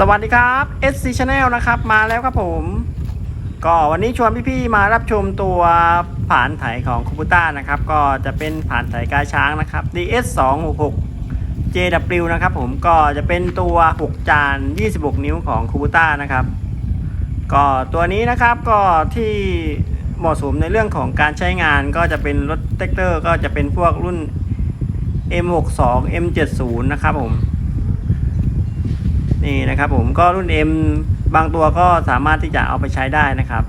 สวัสดีครับ SC Channel นะครับมาแล้วครับผม ก็วันนี้ชวนพี่ๆมารับชมตัวผ่านไถของคูบูต้านะครับ ก็จะเป็นผ่านไถกาช้างนะครับ DS 2 6 6 JW นะครับผมก็จะเป็นตัว 6 จาน 26 นิ้วของคูบูต้านะครับ ก็ตัวนี้นะครับก็ที่เหมาะสมในเรื่องของการใช้งานก็จะเป็นรถแท็กเตอร์ก็จะเป็นพวกรุ่น M62 M70 นะครับผม นี่นะครับผมก็รุ่น M บางตัวก็สามารถที่จะเอาไปใช้ได้นะครับ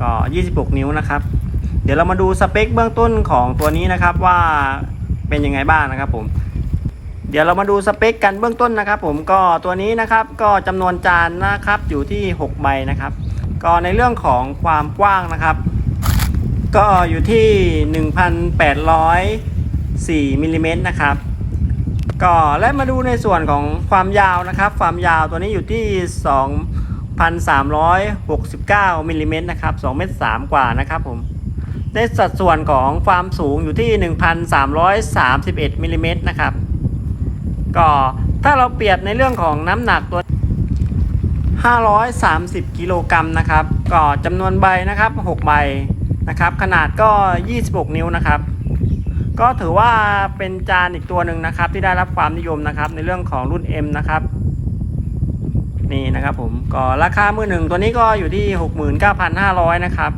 ก็ 26 นิ้วนะครับ เดี๋ยวเรามาดูสเปคเบื้องต้นของตัวนี้นะครับว่าเป็นยังไงบ้างนะครับผมเดี๋ยวเรามาดูสเปคกันเบื้องต้นนะครับ ผมก็ตัวนี้นะครับก็จำนวนจานนะครับอยู่ที่ 6 ใบนะครับ ก็ในเรื่องของความกว้างนะครับ ก็อยู่ที่ 1,804มิลลิเมตรนะครับ ก็และมาดูในส่วนของความยาวนะครับ ความยาวตัวนี้อยู่ที่ 2,369มิลลิเมตรนะครับ2เมตร3กว่านะครับผมในสัดส่วนของความสูงอยู่ที่ 1,331มิลลิเมตรนะครับก็ถ้าเราเปรียบในเรื่องของน้ำหนักตัว 530 กิโลกรัมนะครับ ก็จำนวนใบนะครับ 6 ใบนะครับ ขนาดก็ 26 นิ้วนะครับ ก็ถือว่าเป็นจานอีกตัวหนึ่งนะครับ ที่ได้รับความนิยมนะครับ ในเรื่องของรุ่น M นะครับนี่นะครับผมก็ราคามือหนึ่งตัวนี้ก็อยู่ที่ 69,500นะครับ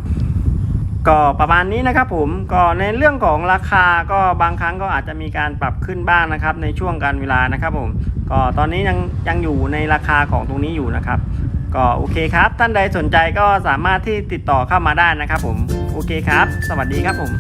ก็ประมาณนี้นะครับผมก็ในเรื่องของราคาก็บางครั้งก็อาจจะมีการปรับขึ้นบ้างนะครับ ในช่วงการเวลานะครับผมก็ตอนนี้ยังยังอยู่ในราคาของตรงนี้อยู่นะครับ ก็โอเคครับ ท่านใดสนใจก็สามารถที่ติดต่อเข้ามาได้นะครับผมโอเคครับ สวัสดีครับผม